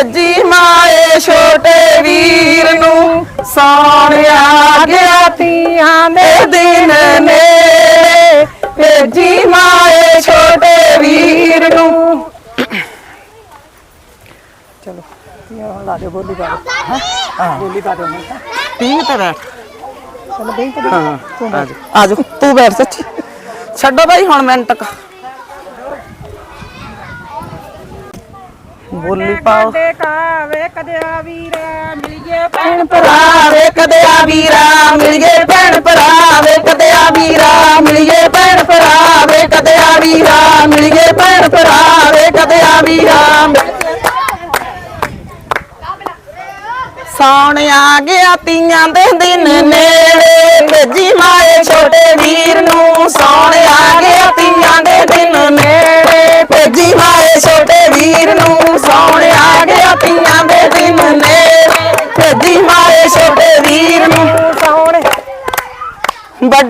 ਭੇਜੀ ਮਾਏ ਛੋਟੇ ਵੀਰ ਨੂੰ ਸੌਣ ਆ ਗਿਆ ਤੀਆਂ ਦੇ ਇਹ ਦਿਨ ਨੇ ਭੇਜੀ ਮਾਏ ਛੋਟੇ ਵੀਰ ਨੂੰ ਚਲੋ ਤੀਆਂ ਹੁਣ ਲਾ ਦਿਓ ਬੋਲੀ ਪਾ ਦਿਓ ਹਾਂ ਬੋਲੀ ਪਾ ਦਿਓ ਹੁਣ ਤਾਂ। ਠੀਕ ਤੇ ਬੈਠ ਚਲੋ ਬਈ ਤੇ ਹਾਂ ਆਜੋ ਆਜੋ ਤੂੰ ਬੈਠ ਸੱਚੀ ਛੱਡੋ ਬਾਈ ਹੁਣ ਮਿੰਟ ਕ ਬੋਲੀ ਪਾਓ। ਦੇ ਕਾਵੇ ਕਦਿਆ ਵੀਰਾ ਮਿਲੀਏ ਭੈਣ ਭਰਾ ਵੇ ਕਦੇ ਆ ਵੀਰਾ ਮਿਲੀਏ ਭੈਣ ਭਰਾ ਵੇ ਕਦੇ ਆ ਵੀਰਾ ਮਿਲੀਏ ਭੈਣ ਭਰਾ ਵੇ ਕਦੇ ਆ ਵੀਰਾ ਮਿਲੀਏ ਭੈਣ ਭਰਾ ਵੇ ਕਦੇ ਆ ਵੀਰਾ। ਸੌਣ ਆ ਗਿਆ ਤੀਆਂ ਦੇ ਦਿਨ ਨੇੜੇ ਭੇਜੀ ਮਾਏ ਛੋਟੇ ਵੀਰ ਨੂੰ ਸੌਣ ਆ ਗਿਆ ਤੀਆਂ ਦੇ ਦਿਨ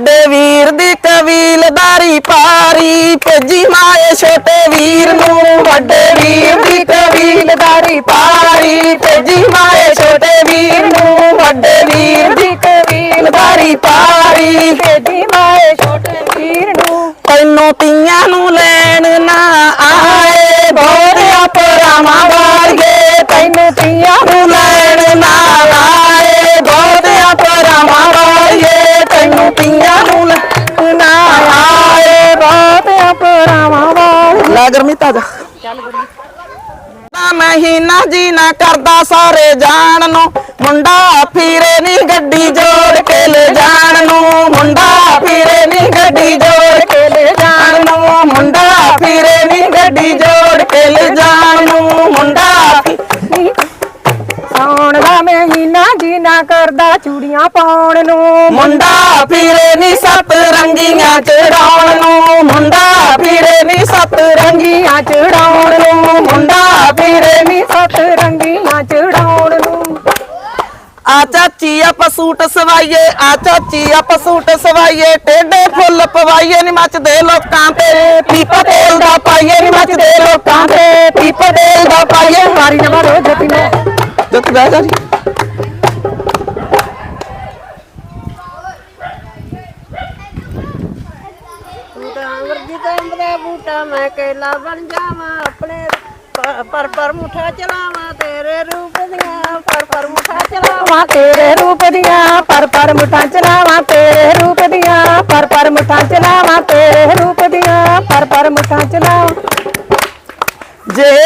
ਵੱਡੇ ਵੀਰ ਦੀ ਕਬੀਲਦਾਰੀ ਪਾਰੀ, ਭੇਜੀ ਮਾਏ ਛੋਟੇ ਵੀਰ ਨੂੰ। ਵੱਡੇ ਵੀਰ ਦੀ ਕਬੀਲਦਾਰੀ ਪਾਰੀ, ਭੇਜੀ ਮਾਏ ਛੋਟੇ ਵੀਰ ਨੂੰ। ਵੱਡੇ ਵੀਰ ਦੀ ਕਬੀਲਦਾਰੀ ਪਾਰੀ, ਭੇਜੀ ਮਾਏ ਛੋਟੇ ਵੀਰ ਨੂੰ। ਤੈਨੂੰ ਤੀਆਂ ਨੂੰ ਲੈਣ ਨਾ ਆਏ ਬੋਰਿਆ ਵਾਲ ਲੈ ਗਰਮੀ ਤਾਜਾ। ਦਾ ਮਹੀਨਾ ਜੀ ਨਾ ਕਰਦਾ ਸਾਰੇ ਜਾਣ ਨੂੰ, ਮੁੰਡਾ ਫਿਰੇ ਨੀ ਗੱਡੀ ਜੋੜ ਕੇ ਲੈ ਜਾਣ ਨੂੰ, ਮੁੰਡਾ ਫਿਰੇ ਕਰਦਾ ਚੂੜੀਆਂ ਪਾਉਣ ਨੂੰ। ਮੁੰਡਾ ਫਿਰੇ ਨੀ ਸੱਤ ਰੰਗੀਆਂ ਚੜਾਉਣ ਨੂੰ। ਮੁੰਡਾ ਫਿਰੇ ਨੀ ਸੱਤ ਰੰਗੀਆਂ ਚੜਾਉਣ ਨੂੰ। ਮੁੰਡਾ ਫਿਰੇ ਨੀ ਸੱਤ ਰੰਗੀਆਂ ਚੜਾਉਣ ਨੂੰ। ਆ ਚਾਚੀ ਆਪਾਂ ਸੂਟ ਸਵਾਈਏ ਆ ਚਾਚੀ ਆਪਾਂ ਸੂਟ ਸਵਾਈਏ। ਟੇਡੇ ਫੁੱਲ ਪਵਾਈਏ ਨੀ ਮੱਚਦੇ ਲੋਕਾਂ ਤੇ। ਪੀਪਾ ਤੇਲ ਦਾ ਪਾਈਏ ਨੀ ਮੱਚਦੇ ਲੋਕਾਂ ਤੇ। ਪੀਪਾ ਤੇਲ ਦਾ ਪਾਈਏ। ਮਾਰੀ ਨਾ ਮਾਰੋ ਜੱਤੀ ਨੇ ਜੁੱਤ ਬਹਿ ਜਾ ਜੀ। ਬੂਟਾ ਦਾ ਬੂਟਾ ਮੈਂ ਕੇਲਾ ਬਣ ਜਾਵਾਂ, ਆਪਣੇ ਪਰ ਪਰ ਮੁਠਾ ਚਲਾਵਾਂ, ਤੇਰੇ ਰੂਪ ਦੀਆਂ ਪਰ ਪਰ ਮੁਠਾ ਚਲਾਵਾਂ, ਤੇਰੇ ਰੂਪ ਦੀਆਂ ਪਰ ਪਰ ਮੁਠਾਂ ਚਲਾਵਾਂ, ਤੇਰੇ ਰੂਪ ਦੀਆਂ ਪਰ ਪਰ ਮੁਠਾਂ ਚਲਾਵਾਂ, ਤੇਰੇ ਰੂਪ ਦੀਆਂ ਪਰ ਪਰ ਮੁਠਾਂ ਚਲਾਵਾਂ।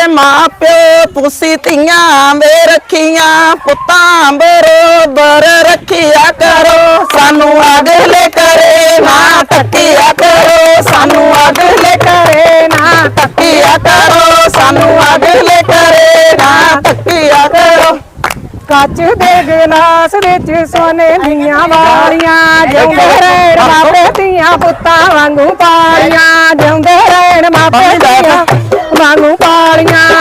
ਜੇ ਮਾਂ ਪਿਓ ਤੁਸੀਂ ਧੀਆਂ ਵੇ ਰੱਖੀਆਂ ਪੁੱਤਾਂ ਬਰੋਬਰ ਰੱਖਿਆ ਕਰੋ। ਸਾਨੂੰ ਅਗਲੇ ਕਰੇ ਨਾ ਟੱਕਿਆ ਕਰੋ। ਸਾਨੂੰ ਅਗਲੇ ਕਰੇ ਨਾ ਟੱਕਿਆ ਕਰੋ। ਸਾਨੂੰ ਅਗਲੇ ਕਰੇ ਨਾ ਟੱਕਿਆ ਕਰੋ। ਕੱਚ ਦੇ ਗਲਾਸ ਵਿੱਚ ਸੋਨੇ ਦੀਆਂ ਵਾਲੀਆਂ ਜਿਉਂਦੇ ਰਹਿਣ ਮਾਪੇ ਧੀਆਂ ਪੁੱਤਾਂ ਵਾਂਗੂ ਪਾਲੀਆਂ ਜਿਉਂਦੇ ਰਹਿਣ ਮਾਪੇ ਪਾਲੀਆਂ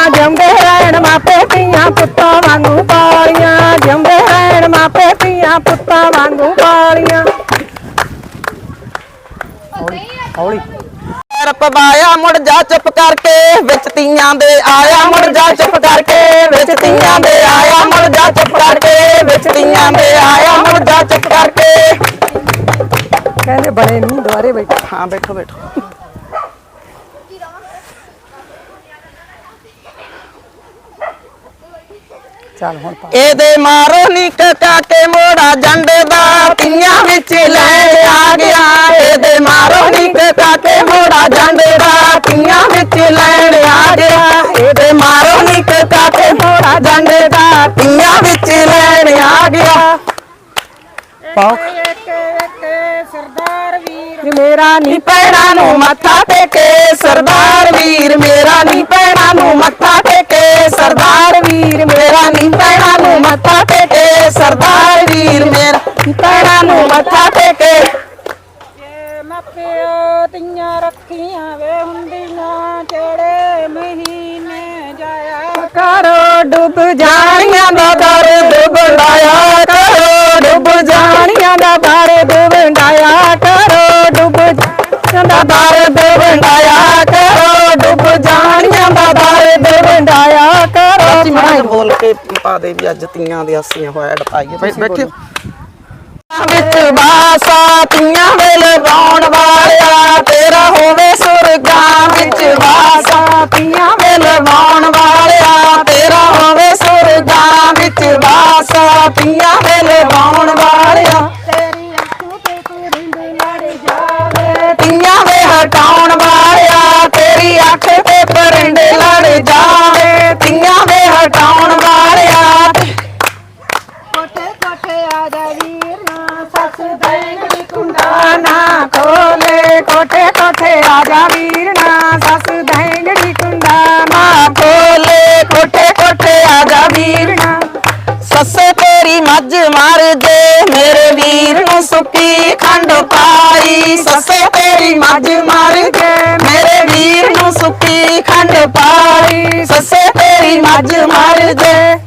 ਜਿਉਂਦੇ ਰਹਿਣ ਮਾਪੇ ਧੀਆਂ ਪੁੱਤਾਂ ਵਾਂਗੂ ਪਾਲੀਆਂ। ਜਿਉਂਦੇ ਰਹਿਣ ਮਾਪੇ ਧੀਆਂ ਪੁੱਤਾਂ ਵਾਂਗੂ ਪਾਲੀਆਂ। ਹੌਲੀ। ਪੈਰ ਪਵਾਇਆ ਮੁੜ ਜਾ ਚੁੱਪ ਕਰਕੇ ਵਿੱਚ ਤੀਆਂ ਦੇ ਆਇਆ ਮੁੜ ਜਾ ਚੁੱਪ ਕਰਕੇ ਵਿੱਚ ਤੀਆਂ ਦੇ ਆਇਆ ਮੁੜ ਜਾ ਚੁੱਪ ਕਰਕੇ ਵਿੱਚ ਤੀਆਂ ਦੇ ਆਇਆ ਮੁੜ ਜਾ ਚੁੱਪ ਕਰਕੇ। ਕਹਿੰਦੇ ਬੜੇ ਨਹੀਂ ਦੁਆਰੇ ਬੈਠੇ। ਹਾਂ ਬੈਠੋ ਬੈਠੋ ਚੱਲ ਹੁਣ ਪਾ ਇਹਦੇ ਮਾਰੋ ਨਿਕ ਕਾਕੇ ਮੋੜਾ ਜੰਡ ਦਾ ਤੀਆਂ ਵਿੱਚ ਲੈ ਆ ਗਿਆ ਇਹਦੇ ਮਾਰੋ ਨਿਕ ਕਾਕੇ ਮੋੜਾ ਜੰਡ ਦਾ ਤੀਆਂ ਵਿੱਚ ਲੈਣ ਆ ਗਿਆ ਇਹਦੇ ਮਾਰੋ ਨਿਕ ਕਾਕੇ ਮੋੜਾ ਜੰਡ ਦਾ ਤੀਆਂ ਵਿੱਚ ਲੈਣ ਆ ਗਿਆ ਪਾਓ। ਸਰਦਾਰ ਵੀਰ। ਮੇਰਾ ਨੀ ਨਹੀਂ ਪੈਣਾ ਨੂੰ ਮੱਥਾ ਟੇਕੇ ਸਰਦਾਰ ਵੀਰ। ਮੇਰਾ ਨੀ ਪੈਣਾ ਨੂੰ ਮੱਥਾ ਟੇਕੇ ਸਰਦਾਰ ਵੀਰ। ਮੇਰਾ ਨੀ ਪੈਣਾ ਨੂੰ ਮੱਥਾ ਟੇਕੇ ਸਰਦਾਰ ਵੀਰ। ਮੇਰਾ ਨੀ ਪੈਣਾ ਨੂੰ ਮੱਥਾ ਟੇਕੇ। ਜੇ ਮਾਪਿਓ ਤੀਆਂ ਰੱਖੀਆਂ ਵੇ ਹੁੰਦੀਆਂ ਜਿਹੜੇ ਮਹੀਨੇ ਜਾਇਆ ਕਰੋ ਡੁੱਬ ਜਾਣੀਆਂ ਦਾ ਦਰਦ ਡੁੱਬ ਜਾਣੀਆਂ ਦਾ ਦਰਦ ਵੰਡਾਇਆ ਕਰੋ ਡੁੱਬ ਜਾਣੀਆਂ ਦਾ ਦਰਦ ਵੰਡਾਇਆ ਕਰੋ ਡੁੱਬ ਜਾਣੀਆਂ ਦਾ ਦਰਦ ਦਰਦ ਵੰਡਾਇਆ ਕਰੋ। ਸੱਚੀ ਮਾੜਾ ਜਿਹਾ ਬੋਲ ਬੋਲ ਕੇ ਪਾ ਦੇ ਵੀ ਅੱਜ ਤੀਆਂ ਦੇ ਆਸੀਆਂ ਹੋਇਆ ਡਪਾਈਏ ਬੈਠੇ। ਵਿੱਚ ਵਾਸਾ ਤੀਆਂ ਵੇਲੇ ਗਾਉਣ ਵਾਲਿਆ ਤੇਰਾ ਹੋਵੇ ਸੁਰਗਾਂ। ਵਿੱਚ ਵਾਸਾ ਤੀਆਂ ਵੇਲੇ ਵਾਲਿਆ ਤੇਰਾ ਹੋਵੇ ਸੁਰਗਾਂ। ਵਿੱਚ ਵਾਸਾ ਤੀਆਂ ਵੇਲੇ ਗਾਉਣ ਕੋਠੇ ਕੋਠੇ ਰਾਜਾ ਜਾ ਸੱਸ ਦੈਂਗੜੀ ਕੁੰਡਾ ਮਾਂ ਖੋਲੇ ਕੋਠੇ ਕੋਠੇ ਰਾਜਾ ਜਾ ਸੱਸੇ ਤੇਰੀ ਮੱਝ ਮਾਰ ਦੇ, ਮੇਰੇ ਵੀਰ ਨੂੰ ਸੁੱਕੀ ਖੰਡ ਪਾਈ। ਸੱਸੇ ਤੇਰੀ ਮੱਝ ਮਾਰ ਦੇ, ਮੇਰੇ ਵੀਰ ਨੂੰ ਸੁੱਕੀ ਖੰਡ ਪਾਈ। ਸੱਸੇ ਤੇਰੀ ਮੱਝ ਮਾਰ ਦੇ।